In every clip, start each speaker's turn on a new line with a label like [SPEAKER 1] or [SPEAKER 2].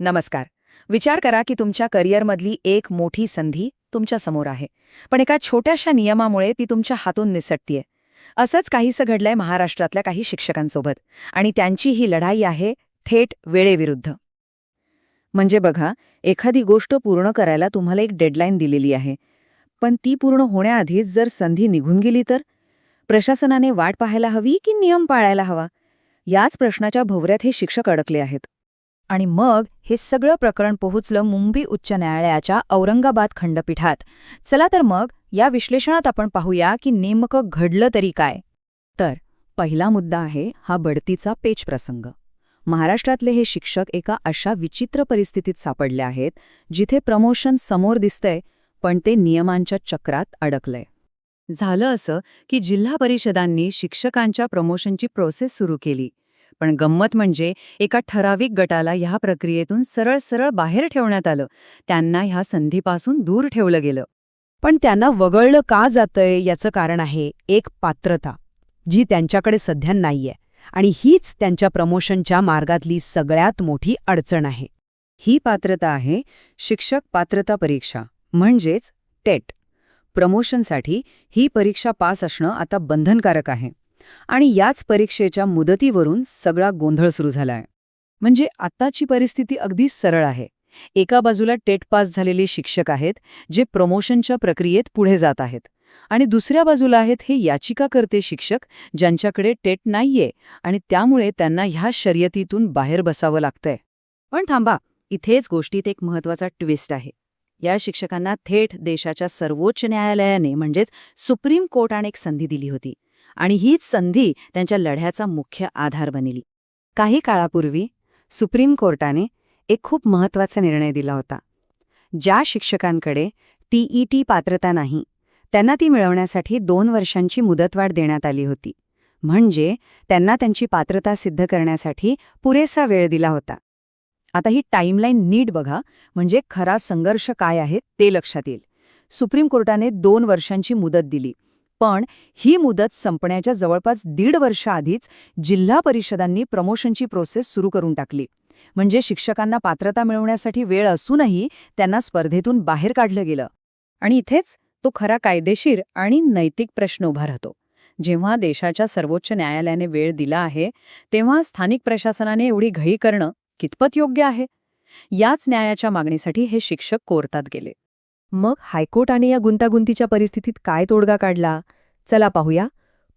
[SPEAKER 1] नमस्कार. विचार करा की तुमच्या करिअरमधली एक मोठी संधी तुमच्यासमोर आहे पण एका छोट्याशा नियमामुळे ती तुमच्या हातून निसटतीये. असंच काहीसं घडलंय महाराष्ट्रातल्या काही शिक्षकांसोबत आणि त्यांची ही लढाई आहे थेट वेळेविरुद्ध. म्हणजे बघा एखादी गोष्ट पूर्ण करायला तुम्हाला एक डेडलाईन दिलेली आहे पण ती पूर्ण होण्याआधीच जर संधी निघून गेली तर? प्रशासनाने वाट पाहायला हवी की नियम पाळायला हवा? याच प्रश्नाच्या भोवऱ्यात हे शिक्षक अडकले आहेत. आणि मग हे सगळं प्रकरण पोहोचलं मुंबई उच्च न्यायालयाच्या औरंगाबाद खंडपीठात. चला तर मग या विश्लेषणात आपण पाहूया की नेमकं घडलं तरी काय. तर पहिला मुद्दा आहे हा बढतीचा पेच प्रसंग. महाराष्ट्रातले हे शिक्षक एका अशा विचित्र परिस्थितीत सापडले आहेत जिथे प्रमोशन समोर दिसतंय पण ते नियमांच्या चक्रात अडकलंय. झालं असं की जिल्हा परिषदांनी शिक्षकांच्या प्रमोशनची प्रोसेस सुरू केली. पण गंमत म्हणजे एका ठराविक गटाला ह्या प्रक्रियेतून सरळ सरळ बाहेर ठेवण्यात आलं. त्यांना ह्या संधीपासून दूर ठेवलं गेलं.
[SPEAKER 2] पण त्यांना वगळलं का जातंय याचं कारण आहे एक पात्रता जी त्यांच्याकडे सध्या नाहीये. आणि हीच त्यांच्या प्रमोशनच्या मार्गातली सगळ्यात मोठी अडचण आहे.
[SPEAKER 1] ही पात्रता आहे शिक्षक पात्रता परीक्षा म्हणजेच टेट. प्रमोशनसाठी ही परीक्षा पास असणं आता बंधनकारक आहे. आणि याच परीक्षेच्या मुदतीवरून सगळा गोंधळ सुरू झालाय. म्हणजे आत्ताची परिस्थिती अगदी सरळ आहे. एका बाजूला टेट पास झालेले शिक्षक आहेत जे प्रमोशनच्या प्रक्रियेत पुढे जात आहेत. आणि दुसऱ्या बाजूला आहेत हे याचिकाकर्ते शिक्षक ज्यांच्याकडे टेट नाहीये आणि त्यामुळे त्यांना ह्या शर्यतीतून बाहेर बसावं लागतंय. पण थांबा इथेच गोष्टीत एक महत्त्वाचा ट्विस्ट आहे. या शिक्षकांना थेट देशाच्या सर्वोच्च न्यायालयाने म्हणजेच सुप्रीम कोर्टाने एक संधी दिली होती. आणि हीच संधी त्यांच्या लढ्याचा मुख्य आधार बनली. काही काळापूर्वी सुप्रीम कोर्टाने एक खूप महत्त्वाचा निर्णय दिला होता. ज्या शिक्षकांकडे टीईटी पात्रता नाही त्यांना ती मिळवण्यासाठी दोन वर्षांची मुदतवाढ देण्यात आली होती. म्हणजे त्यांना त्यांची पात्रता सिद्ध करण्यासाठी पुरेसा वेळ दिला होता. आता ही टाईमलाईन नीट बघा म्हणजे खरा संघर्ष काय आहे ते लक्षात येईल. सुप्रीम कोर्टाने दोन वर्षांची मुदत दिली. पण ही मुदत संपण्याच्या जवळपास दीड वर्षाआधीच जिल्हा परिषदांनी प्रमोशनची प्रोसेस सुरू करून टाकली. म्हणजे शिक्षकांना पात्रता मिळवण्यासाठी वेळ असूनही त्यांना स्पर्धेतून बाहेर काढलं गेलं. आणि इथेच तो खरा कायदेशीर आणि नैतिक प्रश्न उभा राहतो. जेव्हा देशाच्या सर्वोच्च न्यायालयाने वेळ दिला आहे तेव्हा स्थानिक प्रशासनाने एवढी घाई करणं कितपत योग्य आहे? याच न्यायाच्या मागणीसाठी हे शिक्षक कोर्टात गेले.
[SPEAKER 2] मग हायकोर्टाने या गुंतागुंतीच्या परिस्थितीत काय तोडगा काढला? चला पाहूया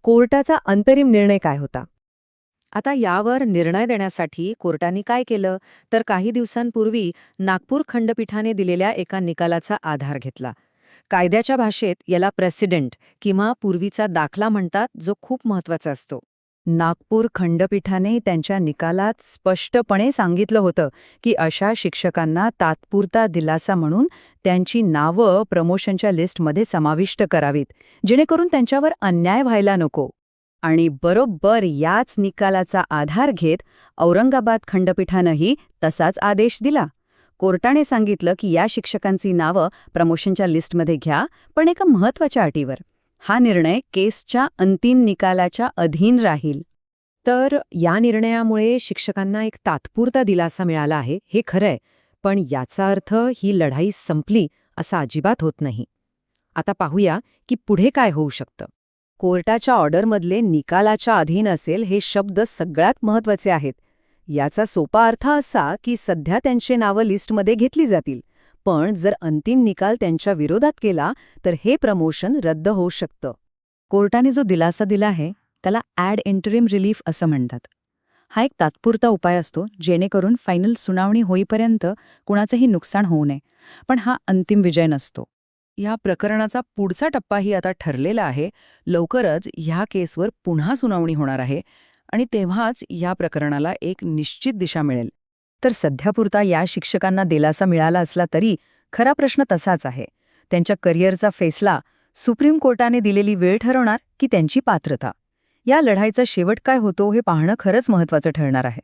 [SPEAKER 2] कोर्टाचा अंतरिम निर्णय काय होता?
[SPEAKER 1] आता यावर निर्णय देण्यासाठी कोर्टाने काय केलं? तर काही दिवसांपूर्वी नागपूर खंडपीठाने दिलेल्या एका निकालाचा आधार घेतला. कायद्याच्या भाषेत याला प्रेसिडेंट किंवा पूर्वीचा दाखला म्हणतात जो खूप महत्त्वाचा असतो. नागपूर खंडपीठाने त्यांच्या निकालात स्पष्टपणे सांगितलं होतं की अशा शिक्षकांना तात्पुरता दिलासा म्हणून त्यांची नावं प्रमोशनच्या लिस्टमध्ये समाविष्ट करावीत जेणेकरून त्यांच्यावर अन्याय व्हायला नको. आणि बरोबर याच निकालाचा आधार घेत औरंगाबाद खंडपीठानंही तसाच आदेश दिला. कोर्टाने सांगितलं की या शिक्षकांची नावं प्रमोशनच्या लिस्टमध्ये घ्या पण एका महत्त्वाच्या अटीवर. हा निर्णय केसच्या अंतिम निकालाच्या अधीन राहील.
[SPEAKER 2] तर या निर्णयामुळे शिक्षकांना एक तात्पुरता दिलासा मिळाला आहे हे खरंय पण याचा अर्थ ही लढाई संपली असा अजिबात होत नाही. आता पाहूया की पुढे काय होऊ शकतं.
[SPEAKER 1] कोर्टाच्या ऑर्डरमधले निकालाच्या अधीन असेल हे शब्द सगळ्यात महत्त्वाचे आहेत. याचा सोपा अर्थ असा की सध्या त्यांचे नावं लिस्टमध्ये घेतली जातील. पण जर अंतिम निकाल त्यांच्या विरोधात केला तर हे प्रमोशन रद्द होऊ शकतं. कोर्टाने जो दिलासा दिला आहे त्याला ॲड इंटरिम रिलीफ असं म्हणतात. हा एक तात्पुरता उपाय असतो जेणेकरून फायनल सुनावणी होईपर्यंत कुणाचंही नुकसान होऊ नये पण हा अंतिम विजय नसतो. या प्रकरणाचा पुढचा टप्पाही आता ठरलेला आहे. लवकरच ह्या केसवर पुन्हा सुनावणी होणार आहे आणि तेव्हाच या प्रकरणाला एक निश्चित दिशा मिळेल. तर सध्यापुरता या शिक्षकांना दिलासा मिळाला असला तरी खरा प्रश्न तसाच आहे. त्यांच्या करिअरचा फैसला सुप्रीम कोर्टाने दिलेली वेळ ठरवणार की त्यांची पात्रता? या लढाईचा शेवट काय होतो हे पाहणं खरंच महत्वाचं ठरणार आहे.